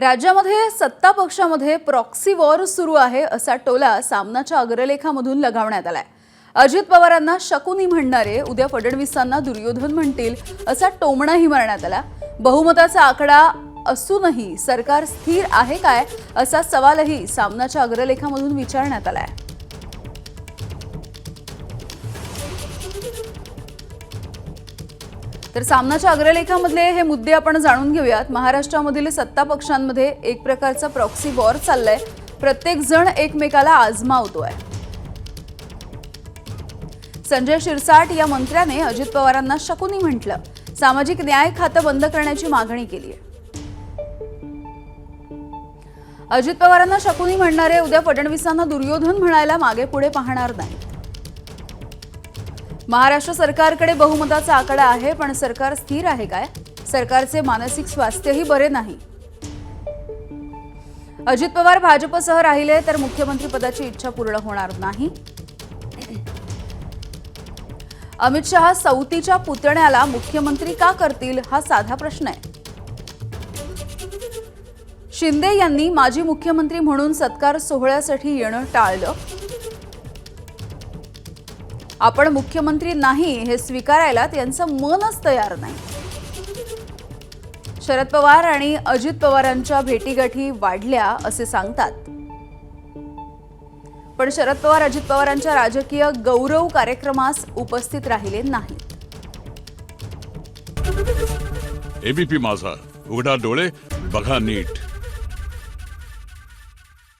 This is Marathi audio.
राज्यामध्ये सत्ता पक्षामध्ये प्रॉक्सी वॉर सुरू आहे असा टोला सामनाच्या अग्रलेखामधून लगावण्यात आलाय. अजित पवारांना शकुनी म्हणणारे उद्या फडणवीसांना दुर्योधन म्हणतील असा टोमणाही मारण्यात आला. बहुमताचा आकडा असूनही सरकार स्थिर आहे काय असा सवालही सामनाच्या अग्रलेखामधून विचारण्यात आलाय. तर सामनाच्या अग्रलेखामधले हे मुद्दे आपण जाणून घेऊयात. महाराष्ट्रामधील सत्ता पक्षांमध्ये एक प्रकारचा प्रॉक्सी वॉर चाललाय. प्रत्येक जण एकमेकाला आजमावतोय. संजय शिरसाट या मंत्र्याने अजित पवारांना शकुनी म्हटलं. सामाजिक न्याय खातं बंद करण्याची मागणी केली आहे अजित पवारांना शकुनी म्हणणारे उद्या फडणवीसांना दुर्योधन म्हणायला मागे पुढे पाहणार नाही. महाराष्ट्र सरकारकडे बहुमताचा आकडा आहे पण सरकार स्थिर आहे काय? सरकारचे मानसिक स्वास्थ्यही बरे नाही. अजित पवार भाजपसह राहिले तर मुख्यमंत्री पदाची इच्छा पूर्ण होणार नाही. अमित शहा सौतीच्या पुतण्याला मुख्यमंत्री का करतील हा साधा प्रश्न आहे. शिंदे यांनी माजी मुख्यमंत्री म्हणून सत्कार सोहळ्यासाठी येणं टाळलं. आपण मुख्यमंत्री नाही हे स्वीकारायला त्यांचं मनच तयार नाही. शरद पवार आणि अजित पवारांच्या भेटीगाठी वाढल्या असे सांगतात. पण शरद पवार अजित पवारांच्या राजकीय गौरव कार्यक्रमास उपस्थित राहिले नाहीत. एबीपी माझा. उघडा डोळे बघा नीट.